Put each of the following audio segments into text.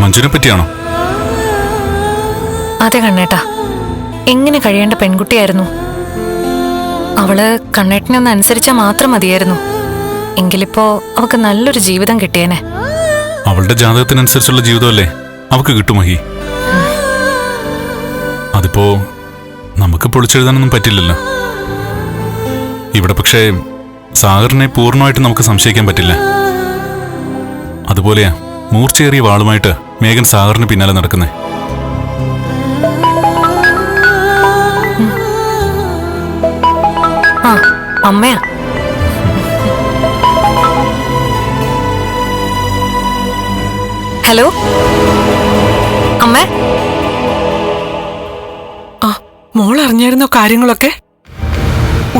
മഞ്ജുനെ പറ്റിയാണോ? അതെ കണ്ണേട്ടാ. എങ്ങനെ കഴിയേണ്ട പെൺകുട്ടിയായിരുന്നു? അവൾ കണ്ണേട്ടനെ ഒന്ന് അനുസരിച്ചാൽ മാത്രം മതിയായിരുന്നു. എങ്കിലിപ്പോ അവക്ക് നല്ലൊരു ജീവിതം കിട്ടിയേനെ. അവളുടെ ജാതകത്തിനനുസരിച്ചുള്ള ജീവിതമല്ലേ? അവക്ക് കിട്ടുമഹി അതിപ്പോ നമുക്ക് പൊളിച്ചെഴുതാനൊന്നും പറ്റില്ലല്ലോ. ഇവിടെ പക്ഷേ സാഗറിനെ പൂർണമായിട്ട് നമുക്ക് സംശയിക്കാൻ പറ്റില്ല. അതുപോലെയാ മൂർച്ചയേറിയ വാളുമായിട്ട് മേഘൻ സാഗറിന് പിന്നാലെ നടക്കുന്നേ. അമ്മയാ. ഹലോ? അമ്മ? ആ മോൾ അറിഞ്ഞായിരുന്നോ കാര്യങ്ങളൊക്കെ?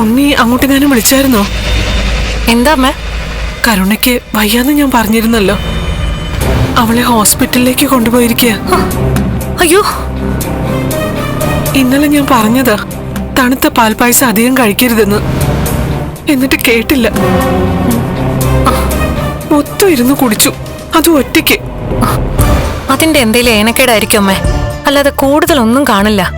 ഉണ്ണി അങ്ങോട്ട് അങ്ങോട്ടെങ്ങാനും വിളിച്ചായിരുന്നോ? എന്താ അമ്മ? കരുണയ്ക്ക് വയ്യാന്ന് ഞാൻ പറഞ്ഞിരുന്നല്ലോ. അവളെ ഹോസ്പിറ്റലിലേക്ക് കൊണ്ടുപോയിരിക്കുക അയ്യോ. ഇന്നലെ ഞാൻ പറഞ്ഞതാ തണുത്ത പാൽപ്പായസം അധികം കഴിക്കരുതെന്ന്. എന്നിട്ട് കേട്ടില്ല. മൊത്തം ഇരുന്ന് കുടിച്ചു. അത് ഒറ്റയ്ക്ക്. അതിന്റെ എന്തേലും ഏനക്കേടായിരിക്കും അമ്മേ? അല്ലാതെ കൂടുതൽ ഒന്നും കാണില്ല.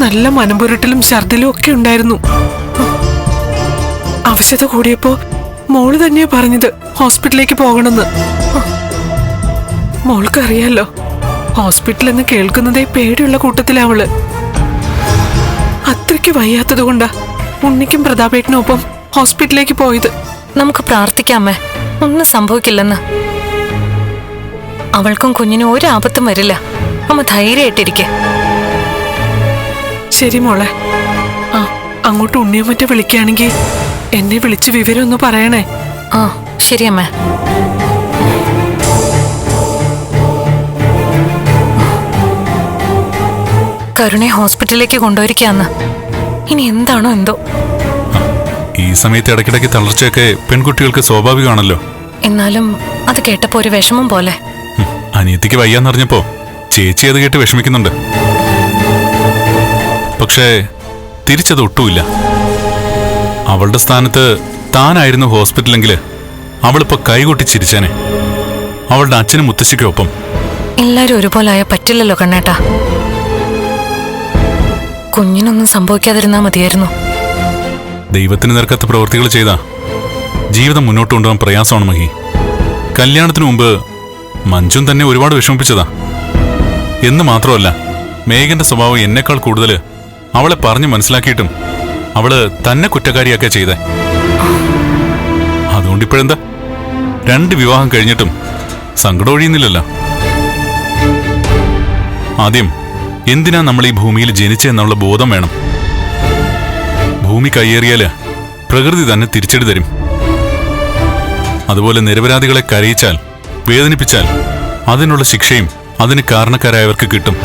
നല്ല മനംപുരട്ടലും ഛർദിലും ഒക്കെ ഉണ്ടായിരുന്നു. ആവശ്യത കൂടിയപ്പോ മോൾ തന്നെയാ പറഞ്ഞത് ഹോസ്പിറ്റലിലേക്ക് പോകണമെന്ന്. മോൾക്ക് അറിയാലോ ഹോസ്പിറ്റൽ എന്ന് കേൾക്കുന്നതേ പേടിയുള്ള കൂട്ടത്തിലാവൾ അത്രയ്ക്ക് വയ്യാത്തത് കൊണ്ടാ ഉണ്ണിക്കും പ്രതാപേട്ടനും ഒപ്പം ഹോസ്പിറ്റലിലേക്ക് പോയത്. നമുക്ക് പ്രാർത്ഥിക്കാമേ. ഒന്നും സംഭവിക്കില്ലെന്ന്. അവൾക്കും കുഞ്ഞിനും ഒരു ആപത്തും വരില്ല. അമ്മ ധൈര്യമായിട്ടിരിക്കെ. ശരി മോളെ. ആ അങ്ങോട്ട് ഉണ്ണിയും മറ്റേ വിളിക്കുകയാണെങ്കിൽ എന്നെ വിളിച്ച് വിവരം ഒന്ന് പറയണേ. ആ ശരി അമ്മ. കരുണയെ ഹോസ്പിറ്റലിലേക്ക് കൊണ്ടുപോയിരിക്കാന്ന് ഇനി എന്താണോ എന്തോ? ഈ സമയത്ത് ഇടയ്ക്കിടയ്ക്ക് തളർച്ചയൊക്കെ പെൺകുട്ടികൾക്ക് സ്വാഭാവികമാണല്ലോ. എന്നാലും അത് കേട്ടപ്പോ ഒരു വിഷമം പോലെ. അനിയത്തിക്ക് വയ്യാന്നറിഞ്ഞപ്പോ ചേച്ചി അത് കേട്ട് വിഷമിക്കുന്നുണ്ട്. പക്ഷേ തിരിച്ചത് ഒട്ടുമില്ല. അവളുടെ സ്ഥാനത്ത് താനായിരുന്നു ഹോസ്പിറ്റലെങ്കിൽ അവളിപ്പോ കൈകൊട്ടി ചിരിച്ചേനെ. അവളുടെ അച്ഛനും മുത്തശ്ശിക്കും ഒപ്പം. എല്ലാരും ആയ പറ്റില്ലല്ലോ കണ്ണേട്ടാ. കുഞ്ഞിനൊന്നും സംഭവിക്കാതിരുന്നാ മതിയായിരുന്നു. ദൈവത്തിന് നിരക്കത്ത് പ്രവൃത്തികൾ ചെയ്താ ജീവിതം മുന്നോട്ട് കൊണ്ടുപോകാൻ പ്രയാസമാണ് മഹി. കല്യാണത്തിന് മുമ്പ് മഞ്ജുൻ തന്നെ ഒരുപാട് വിഷമിപ്പിച്ചതാ. എന്ന് മാത്രമല്ല മേഘന്റെ സ്വഭാവം എന്നെക്കാൾ കൂടുതൽ അവളെ പറഞ്ഞു മനസ്സിലാക്കിയിട്ടും അവൾ തന്നെ കുറ്റക്കാരിയാക്കുക ചെയ്തേ. അതുകൊണ്ട് ഇപ്പോഴെന്താ? രണ്ട് വിവാഹം കഴിഞ്ഞിട്ടും സങ്കടം ഒഴിയുന്നില്ലല്ലോ. ആദ്യം എന്തിനാ നമ്മൾ ഈ ഭൂമിയിൽ ജനിച്ചെന്നുള്ള ബോധം വേണം? ഭൂമി കയ്യേറിയാൽ പ്രകൃതി തന്നെ തിരിച്ചടി തരും. അതുപോലെ നിരപരാധികളെ കരയിച്ചാൽ വേദനിപ്പിച്ചാൽ അതിനുള്ള ശിക്ഷയും അതിന് കാരണക്കാരായവർക്ക് കിട്ടും.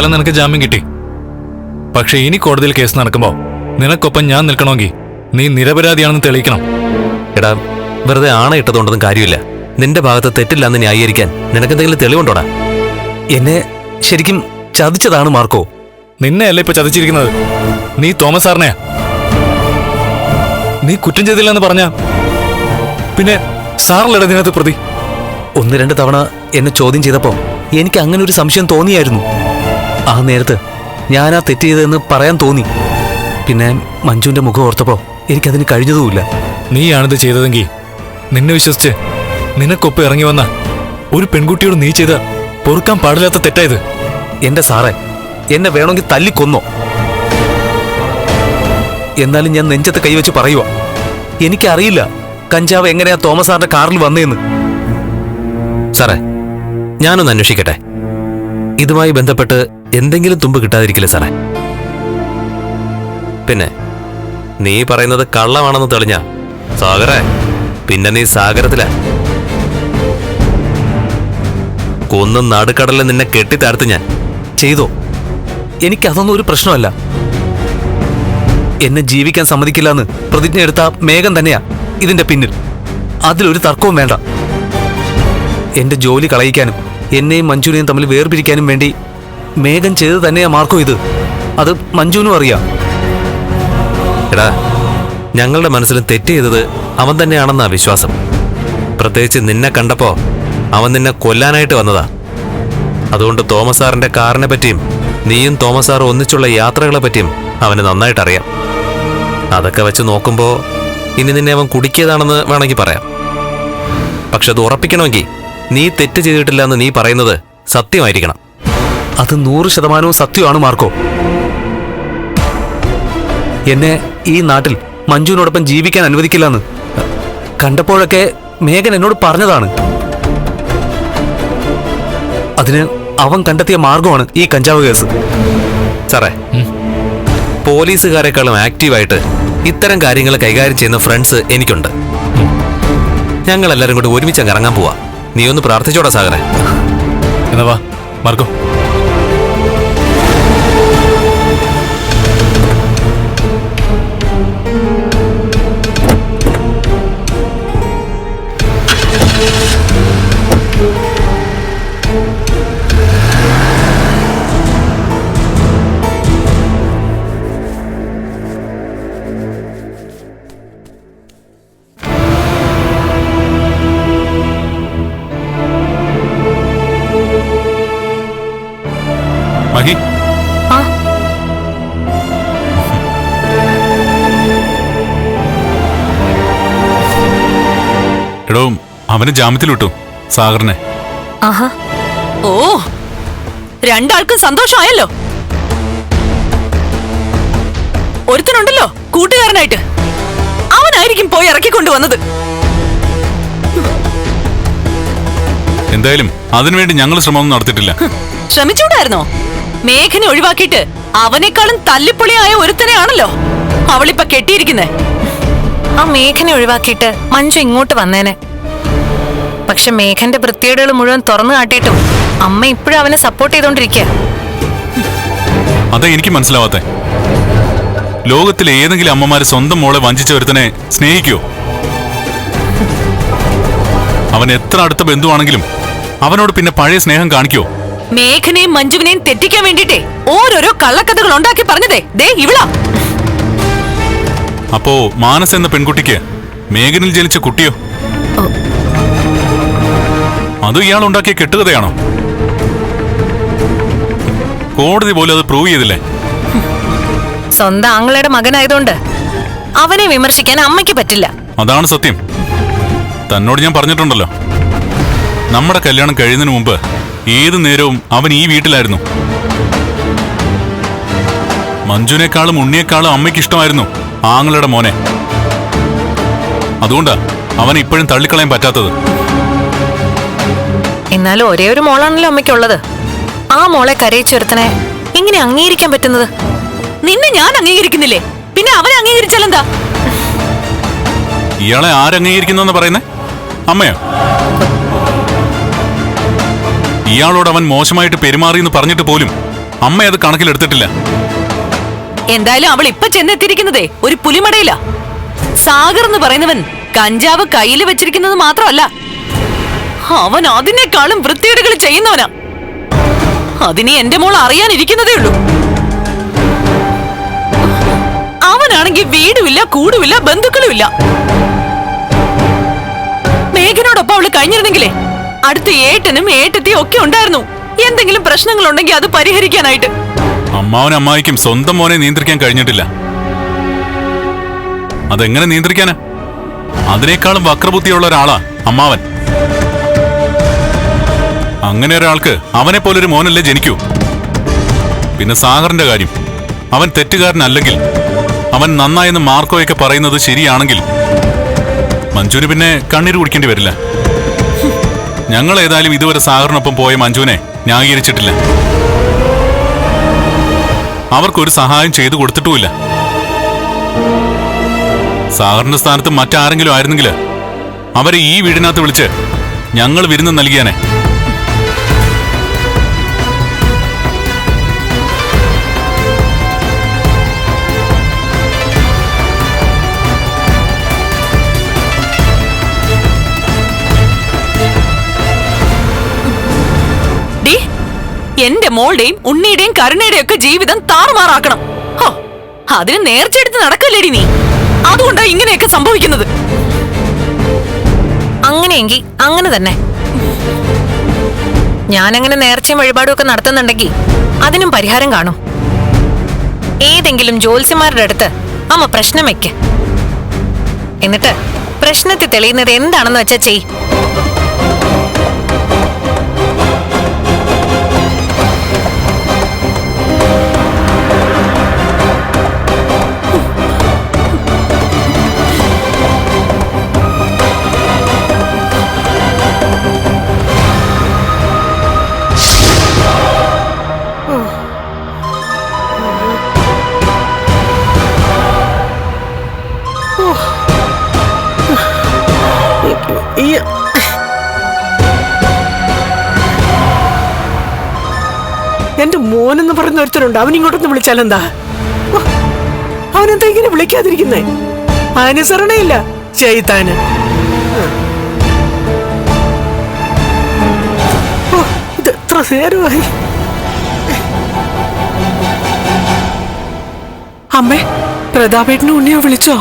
തൽക്കാലം നിനക്ക് ജാമ്യം കിട്ടി. പക്ഷെ ഇനി കോടതിയിൽ കേസ് നടക്കുമ്പോൾ നിനക്കൊപ്പം ഞാൻ നിൽക്കണമെങ്കിൽ നീ നിരപരാധിയാണെന്ന് തെളിയിക്കണം. എടാ വെറുതെ ആണ ഇട്ടതുകൊണ്ടൊന്നും കാര്യമില്ല. നിന്റെ ഭാഗത്ത് തെറ്റില്ലാന്ന് ന്യായീകരിക്കാൻ നിനക്കെന്തെങ്കിലും തെളിവുണ്ടോടാ? എന്നെ ശരിക്കും ചതിച്ചതാണ് മാർക്കോ. നിന്നെ അല്ല ഇപ്പൊ ചതിച്ചിരിക്കുന്നത്? നീ തോമസ് സാറിനെയാ? നീ കുറ്റം ചെയ്തില്ലെന്ന് പറഞ്ഞ? പിന്നെ സാറല്ലട ഇതിനകത്ത് പ്രതി? ഒന്ന് രണ്ട് തവണ എന്നെ ചോദ്യം ചെയ്തപ്പോ എനിക്ക് അങ്ങനെ ഒരു സംശയം തോന്നിയായിരുന്നു. ആ നേരത്ത്. ഞാനാ തെറ്റ് ചെയ്തതെന്ന് പറയാൻ തോന്നി. പിന്നെ മഞ്ജുവിന്റെ മുഖം ഓർത്തപ്പോ എനിക്കതിന് കഴിഞ്ഞതുമില്ല. നീയാണിത് ചെയ്തതെങ്കിൽ നിന്നെ വിശ്വസിച്ച് നിനക്കൊപ്പം ഇറങ്ങി വന്ന ഒരു പെൺകുട്ടിയോട് നീ ചെയ്ത പൊറുക്കാൻ പാടില്ലാത്ത തെറ്റായത്. എന്റെ സാറേ എന്നെ വേണമെങ്കിൽ തല്ലിക്കൊന്നോ. എന്നാലും ഞാൻ നെഞ്ചത്ത് കൈവച്ച് പറയുക എനിക്കറിയില്ല കഞ്ചാവ് എങ്ങനെയാ തോമസ് സാറിന്റെ കാറിൽ വന്നേന്ന്. സാറേ ഞാനൊന്ന് അന്വേഷിക്കട്ടെ. ഇതുമായി ബന്ധപ്പെട്ട് എന്തെങ്കിലും തുമ്പ് കിട്ടാതിരിക്കില്ല സാറേ. പിന്നെ നീ പറയുന്നത് കള്ളമാണെന്ന് തെളിഞ്ഞ സാഗറെ പിന്നെ നീ സാഗരത്തില. കൊന്നും നടുക്കടലിൽ നിന്നെ കെട്ടിത്താഴ്ത്ത് ഞാൻ. ചെയ്തോ? എനിക്കതൊന്നും ഒരു പ്രശ്നമല്ല. എന്നെ ജീവിക്കാൻ സമ്മതിക്കില്ല എന്ന് പ്രതിജ്ഞ എടുത്ത മേഘം തന്നെയാ ഇതിന്റെ പിന്നിൽ. അതിലൊരു തർക്കവും വേണ്ട. എന്റെ ജോലി കളയിക്കാനും എന്നെയും മഞ്ജുനെയും തമ്മിൽ വേർപിരിക്കാനും വേണ്ടി മേഘം ചെയ്ത് തന്നെയാ മാർക്കോ ഇത്. അത് മഞ്ജുവിനും അറിയാം. എടാ ഞങ്ങളുടെ മനസ്സിലും തെറ്റ് ചെയ്തത് അവൻ തന്നെയാണെന്നാ വിശ്വാസം. പ്രത്യേകിച്ച് നിന്നെ കണ്ടപ്പോ അവൻ നിന്നെ കൊല്ലാനായിട്ട് വന്നതാ. അതുകൊണ്ട് തോമസ് സാറിന്റെ കാറിനെ പറ്റിയും നീയും തോമസ് സാറും ഒന്നിച്ചുള്ള യാത്രകളെ പറ്റിയും അവന് നന്നായിട്ട് അറിയാം അതൊക്കെ വെച്ച് നോക്കുമ്പോൾ ഇനി നിന്നെ അവൻ കുടുക്കിയതാണെന്ന് വേണമെങ്കിൽ പറയാം. പക്ഷെ അത് ഉറപ്പിക്കണമെങ്കിൽ നീ തെറ്റ് ചെയ്തിട്ടില്ല എന്ന് നീ പറയുന്നത് സത്യമായിരിക്കണം. അത് നൂറ് ശതമാനവും സത്യമാണ് മാർക്കോ. എന്നെ ഈ നാട്ടിൽ മഞ്ജുവിനോടൊപ്പം ജീവിക്കാൻ അനുവദിക്കില്ലെന്ന്. കണ്ടപ്പോഴൊക്കെ മേഘൻ എന്നോട് പറഞ്ഞതാണ്. അതിന് അവൻ കണ്ടെത്തിയ മാർഗമാണ് ഈ കഞ്ചാവ് കേസ്. സാറേ പോലീസുകാരെക്കാളും ആക്റ്റീവായിട്ട് ഇത്തരം കാര്യങ്ങൾ കൈകാര്യം ചെയ്യുന്ന ഫ്രണ്ട്സ് എനിക്കുണ്ട്. ഞങ്ങൾ എല്ലാവരും കൂടി ഒരുമിച്ച് അങ്ങ് ഇറങ്ങാൻ പോവാ. നീ ഒന്ന് പ്രാർത്ഥിച്ചോടാ സാഗറെ എന്നാ വാ മാർക്കോ. മഹി. എടോ അവന് ജാമ്യത്തിൽ വിട്ടു സാഗറിനെ. ആഹാ. ഓ രണ്ടാൾക്കും സന്തോഷമായല്ലോ. ഒരുത്തനുണ്ടല്ലോ കൂട്ടുകാരനായിട്ട്. അവനായിരിക്കും പോയി ഇറക്കിക്കൊണ്ടുവന്നത് എന്തായാലും അതിനുവേണ്ടി ഞങ്ങൾ ശ്രമമൊന്നും നടത്തിയിട്ടില്ല. ശ്രമിച്ചൂടായിരുന്നോ മേഘനെ ഒഴിവാക്കിയിട്ട് അവനേക്കാളും തല്ലിപ്പൊളിയായ ഒരുത്തനെയാണല്ലോ അവളിപ്പൊ കെട്ടിയിരിക്കുന്നേ. ആ മേഘനെ ഒഴിവാക്കിയിട്ട് മഞ്ജു ഇങ്ങോട്ട് വന്നേനെ. പക്ഷെ മേഘന്റെ വൃത്തികേടുകൾ മുഴുവൻ തുറന്നു കാട്ടിയിട്ടും അമ്മ ഇപ്പോഴും അവനെ സപ്പോർട്ട് ചെയ്തോണ്ടിരിക്കുക അതെ എനിക്ക് മനസ്സിലാവാത്തെ. ലോകത്തിലെ ഏതെങ്കിലും അമ്മമാര് സ്വന്തം മോളെ വഞ്ചിച്ച ഒരുത്തനെ സ്നേഹിക്കോ അവൻ എത്ര അടുത്ത ബന്ധുവാണെങ്കിലും അവനോട് പിന്നെ പഴയ സ്നേഹം കാണിക്കോ മേഘനെയും മഞ്ജുവിനെയും തെറ്റിക്കാൻ വേണ്ടിട്ടേ ഓരോരോ കള്ളക്കഥകൾ ഉണ്ടാക്കി പറഞ്ഞതേ. ദേ ഇവിള. അപ്പോ മാനസ് എന്ന പെൺകുട്ടിക്ക് മേഘനിൽ ജനിച്ച കുട്ടിയോ? അത് ഇയാൾ ഉണ്ടാക്കിയ കെട്ടുകഥയാണോ? കോടതി പോലും അത് പ്രൂവ് ചെയ്തില്ലേ? സ്വന്തം ആങ്ങളയുടെ മകനായതുകൊണ്ട് അവനെ വിമർശിക്കാൻ അമ്മയ്ക്ക് പറ്റില്ല. അതാണ് സത്യം. തന്നോട് ഞാൻ പറഞ്ഞിട്ടുണ്ടല്ലോ. നമ്മുടെ കല്യാണം കഴിയുന്നതിന് മുമ്പ് ഏത് നേരവും അവൻ ഈ വീട്ടിലായിരുന്നു. മഞ്ജുവിനേക്കാളും ഉണ്ണിയേക്കാളും അമ്മയ്ക്ക് ഇഷ്ടമായിരുന്നു ആങ്ങളുടെ മോനെ. അതുകൊണ്ടാ അവൻ ഇപ്പോഴും തള്ളിക്കളയാൻ പറ്റാത്തത്. എന്നാലും ഒരേ ഒരു മോളാണല്ലോ അമ്മയ്ക്കുള്ളത്. ആ മോളെ കരയിച്ചൊരുത്തനെ എങ്ങനെ അംഗീകരിക്കാൻ പറ്റുന്നത്? നിന്നെ ഞാൻ അംഗീകരിക്കുന്നില്ലേ? പിന്നെ അവനെ അംഗീകരിച്ചാലെന്താ ഇയാളെ ആരംഗീകരിക്കുന്നെന്ന് പറയുന്നേ? അമ്മയോ? ഇയാളോട് അവൻ മോശമായിട്ട് പെരുമാറി എന്ന് പറഞ്ഞിട്ട് പോലും അമ്മ അത് കണക്കിലെടുത്തിട്ടില്ല. എന്തായാലും അവൾ ഇപ്പൊ ചെന്നെത്തിയിരിക്കുന്നതേ ഒരു പുലിമടയില. സാഗർ എന്ന് പറയുന്നവൻ കഞ്ചാവ് കയ്യിൽ വെച്ചിരിക്കുന്നത് മാത്രമല്ല അവൻ അതിനേക്കാളും വൃത്തികേടുകൾ ചെയ്യുന്നവനാ. അതിനെ എന്റെ മോൾ അറിയാനിരിക്കുന്നതേ ഉള്ളൂ. അവനാണെങ്കിൽ വീടുമില്ല കൂടുമില്ല ബന്ധുക്കളുമില്ല. മേഘനോടൊപ്പം അവൾ കഴിഞ്ഞിരുന്നെങ്കിലേ അടുത്ത ഏട്ടനും ഏട്ടത്തി ഒക്കെ ഉണ്ടായിരുന്നു. എന്തെങ്കിലും പ്രശ്നങ്ങൾ ഉണ്ടെങ്കിൽ അത് പരിഹരിക്കാനായിട്ട്. അമ്മാവനും അമ്മായിക്കും സ്വന്തം മോനെ നിയന്ത്രിക്കാൻ കഴിഞ്ഞിട്ടില്ല. അതെങ്ങനെ നിയന്ത്രിക്കാനാ? അതിനേക്കാളും വക്രബുദ്ധിയുള്ള ഒരാളാ അമ്മാവൻ. അങ്ങനെ ഒരാൾക്ക് അവനെ പോലൊരു മോനല്ലേ ജനിക്കൂ. പിന്നെ സാഗറിന്റെ കാര്യം. അവൻ തെറ്റുകാരനല്ലെങ്കിൽ അവൻ നന്നായെന്ന് മാർക്കോയൊക്കെ പറയുന്നത് ശരിയാണെങ്കിൽ മഞ്ജുവിന് പിന്നെ കണ്ണീര് കുടിക്കേണ്ടി വരില്ല. ഞങ്ങൾ ഏതായാലും ഇതുവരെ സാഗറിനൊപ്പം പോയ മഞ്ജുവിനെ ന്യായീകരിച്ചിട്ടില്ല. അവർക്കൊരു സഹായം ചെയ്തു കൊടുത്തിട്ടുമില്ല. സാഗറിന്റെ സ്ഥാനത്ത് മറ്റാരെങ്കിലും ആയിരുന്നെങ്കിൽ അവരെ ഈ വീടിനകത്ത് വിളിച്ച് ഞങ്ങൾ വിരുന്ന് നൽകിയാനെ. എന്റെ മോളുടെയും ഉണ്ണിയുടെയും കരുണയുടെയും ഒക്കെ ജീവിതം താറുമാറാക്കണം. അതിന് നേർച്ചെടുത്ത് നടക്കല്ലേടി നീ? അതുകൊണ്ടാ ഇങ്ങനെയൊക്കെ സംഭവിക്കുന്നത്. അങ്ങനെയെങ്കിൽ അങ്ങനെ തന്നെ. ഞാനങ്ങനെ നേർച്ചയും വഴിപാടും ഒക്കെ നടത്തുന്നുണ്ടെങ്കിൽ അതിനും പരിഹാരം കാണും. ഏതെങ്കിലും ജ്യോത്സ്യന്മാരുടെ അടുത്ത് അമ്മ പ്രശ്നം വെക്ക്. എന്നിട്ട് പ്രശ്നത്തിൽ തെളിയുന്നത് എന്താണെന്ന് വെച്ചാ ചെയ്. എന്റെ മോനെന്ന് പറയുന്ന ഒരുത്തനുണ്ട്. അവൻ ഇങ്ങോട്ടൊന്ന് വിളിച്ചാലെന്താ? അവനെന്താ ഇങ്ങനെ വിളിക്കാതിരിക്കുന്നേ? അനുസരണയില്ല ചെയ്താന് ഇത് നേരമായി? അമ്മേ പ്രതാപേട്ടനും ഉണ്ണിയോ വിളിച്ചോ?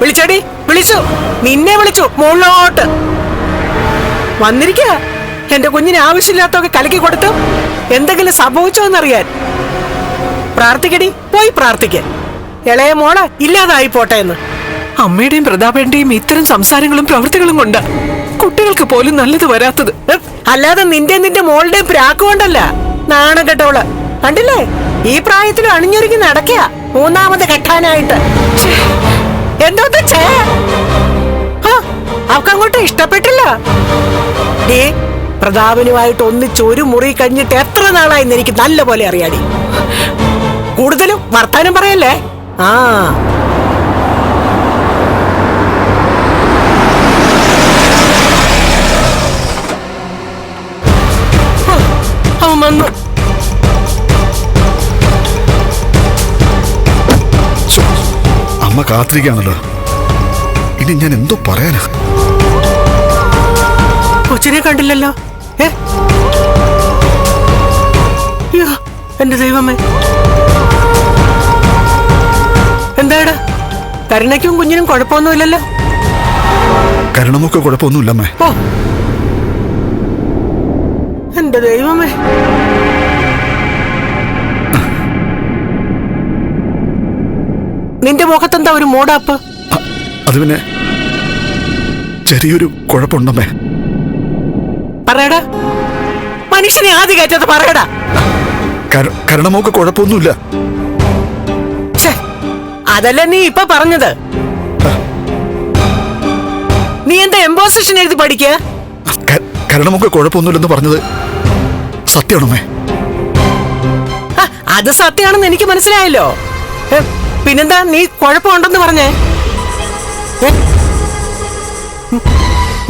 വിളിച്ചടി വിളിച്ചു. നിന്നെ വിളിച്ചു മുകളിലോട്ട് വന്നിരിക്ക. എന്റെ കുഞ്ഞിന് ആവശ്യമില്ലാത്തൊക്കെ കലക്കി കൊടുത്തു എന്തെങ്കിലും സംഭവിച്ചോ എന്നറിയാൻ. പ്രാർത്ഥിക്കടി പോയി പ്രാർത്ഥിക്ക. ഇളയ മോൾ ഇല്ലാതായി പോട്ടെ എന്ന്. അമ്മയുടെയും പ്രതാപേന്റെയും ഇത്തരം സംസാരങ്ങളും പ്രവൃത്തികളും കൊണ്ട് കുട്ടികൾക്ക് പോലും നല്ലത് വരാത്തത്. അല്ലാതെ നിന്റെ നിന്റെ മോളുടെയും പ്രാക്ക് കൊണ്ടല്ല. നാണം കെട്ടവൾ. കണ്ടില്ലേ? ഈ പ്രായത്തിൽ അണിഞ്ഞൊരുങ്ങി നടക്കുക മൂന്നാമത് കെട്ടാനായിട്ട്. എന്തോ അവക്കങ്ങോട്ട് ഇഷ്ടപ്പെട്ടില്ല. പ്രതാപനുമായിട്ട് ഒന്നിച്ച് ഒരു മുറി കഴിഞ്ഞിട്ട് എത്ര നാളായെന്ന് എനിക്ക് നല്ല പോലെ അറിയാടി. കൂടുതലും വർത്താനം പറയല്ലേ? ആ. ഹ, അവൻ വന്നു. അമ്മ കാത്തിരിക്കുകയാണല്ലോ. ഇനി ഞാൻ എന്തോ പറയാനാ? കൊച്ചിനെ കണ്ടില്ലല്ലോ. എന്റെ ദൈവമേ. എന്താടാ കരുണയ്ക്കും കുഞ്ഞിനും കുഴപ്പമൊന്നുമില്ലല്ലോ. കരുണമൊക്കെ കുഴപ്പമൊന്നുമില്ല അമ്മേ ഓ. എന്റെ ദൈവമേ. നിന്റെ മുഖത്തെന്താ ഒരു മൂടാപ്പ്? അത് പിന്നെ ചെറിയൊരു കുഴപ്പമുണ്ടമ്മേ. പറയടാ. മനുഷ്യനെ ആദ്യ കയറ്റത് പറയടാ. കര- കരണമൊക്കെ കുഴപ്പമൊന്നുമില്ല. അതല്ല നീ ഇപ്പൊ പറഞ്ഞത്? നീ എന്താ എംബോസിഷൻ എഴുതി പഠിക്കുക ക- കരണമൊക്കെ കുഴപ്പമൊന്നുമില്ലെന്ന് പറഞ്ഞത് സത്യമാണമ്മേ. അത് സത്യമാണെന്ന് എനിക്ക് മനസ്സിലായല്ലോ. പിന്നെന്താ നീ കുഴപ്പമുണ്ടെന്ന് പറഞ്ഞേ?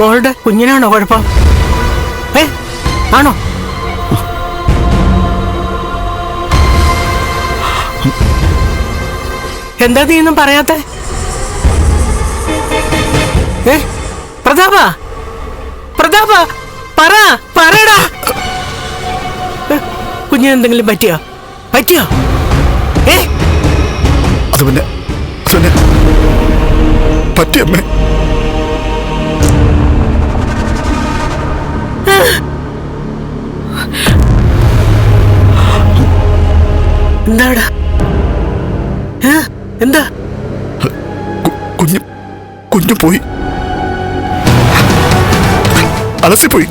മോളുടെ കുഞ്ഞിനാണോ കുഴപ്പം? ആണോ? എന്താ നീ ഒന്നും പറയാത്ത? പ്രതാപ? പ്രതാപ പറ പറയടാ. കുഞ്ഞിന് എന്തെങ്കിലും പറ്റിയോ? പറ്റിയോ? ഏ? അത് പറ്റിയമ്മേ. എന്താടാ? എന്താ? കുഞ്ഞു കുഞ്ഞു പോയി. അലസിപ്പോയി.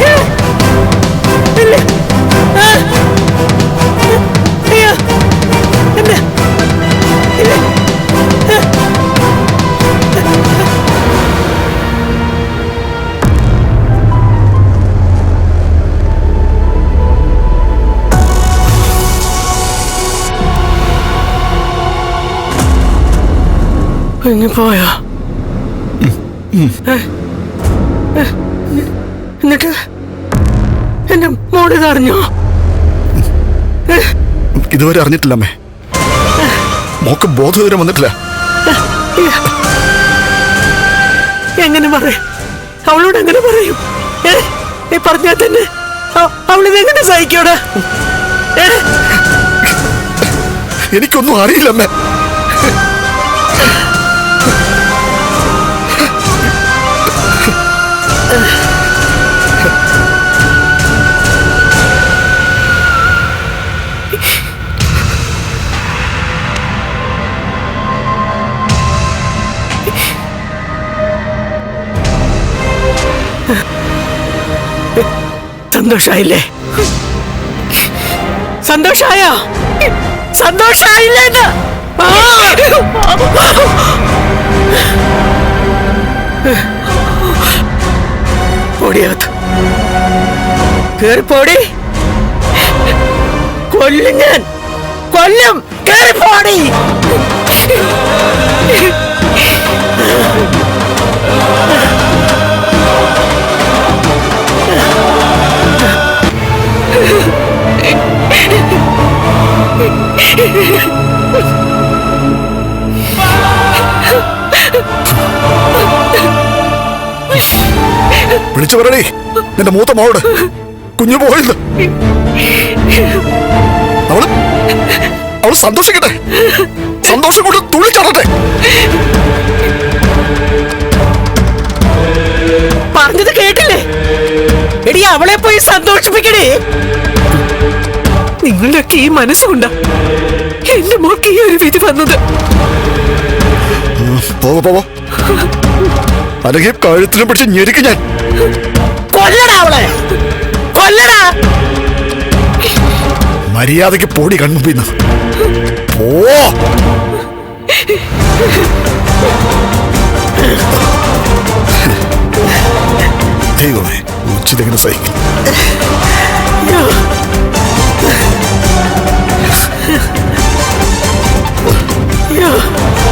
Yeah! പോയോ? ഏ? എന്നിട്ട് എന്റെ മോളിത് അറിഞ്ഞോ? ഇതുവരെ അറിഞ്ഞിട്ടില്ല അമ്മേ. മോക്ക് ബോധവിവരം വന്നിട്ടില്ല. എങ്ങനെ പറയും അവളോട് എങ്ങനെ പറയും? ഏ? നീ പറഞ്ഞാൽ തന്നെ. അ- അവളിത് എങ്ങനെ സഹിക്കോടാ? എനിക്കൊന്നും അറിയില്ല അമ്മേ. സന്തോഷായില്ലേ? സന്തോഷായ? സന്തോഷായില്ലേ! കേറി പോടി. കൊല്ലും ഞാൻ. കൊല്ലും. കേറി വിളിച്ചു പറയണേ നിന്റെ മൂത്ത മോളോട്. കുഞ്ഞു പോയില്ല അവൾ അവൾ സന്തോഷിക്കട്ടെ. സന്തോഷം കൊണ്ട് തുള്ളിച്ചാടട്ടെ പറഞ്ഞത് കേട്ടില്ലേ? എടി അവളെ പോയി സന്തോഷിപ്പിക്കണേ നിങ്ങളുടെയൊക്കെ ഈ മനസ്സുകൊണ്ടാ എന്റെ മോക്ക് ഈ ഒരു വിധി വന്നത്. പോവോ പോവോ. അല്ലെങ്കിൽ കഴുത്തിനെ പിടിച്ച് ഞെരിക്കും ഞാൻ. കൊല്ലടാ അവളെ. കൊല്ലടാ. മര്യാദയ്ക്ക് പൊടി കൺമുമ്പിന്ന് പോ ദൈവമേ ഉച്ചിതെങ്ങനെ സഹിക്കും? പ്രതാപ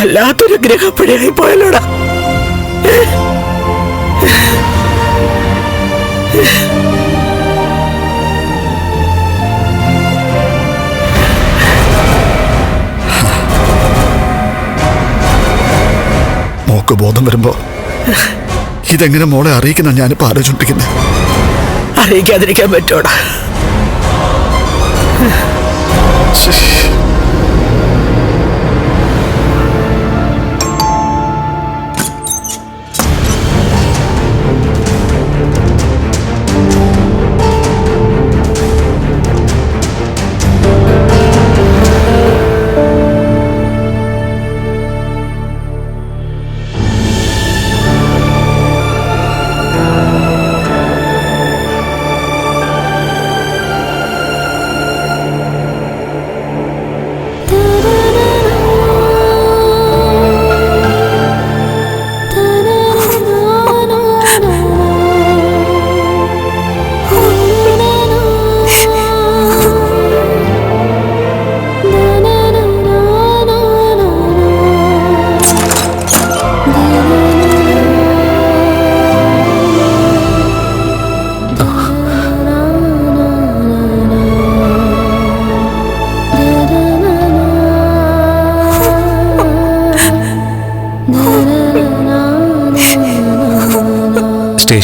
വല്ലാത്തൊരു ഗ്രഹപ്പടിയായി പോയല്ലോടാ. മോക്ക് ബോധം വരുമ്പോ ഇതെങ്ങനെ മോളെ അറിയിക്കുന്ന ഞാനിപ്പോ ആലോചിച്ചോണ്ടിരിക്കുന്നത് അറിയിക്കാതിരിക്കാൻ പറ്റോടാ.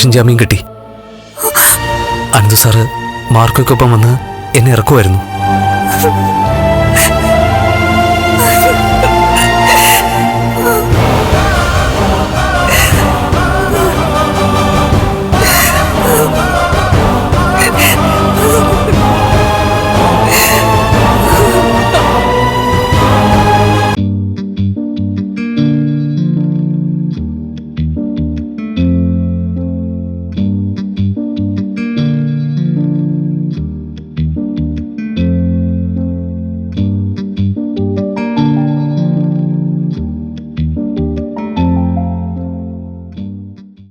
സ്റ്റേഷൻ ജാമ്യം കിട്ടി. അനന്ത് സാറ് മാർക്കൊപ്പം വന്ന് എന്നെ ഇറക്കുമായിരുന്നു.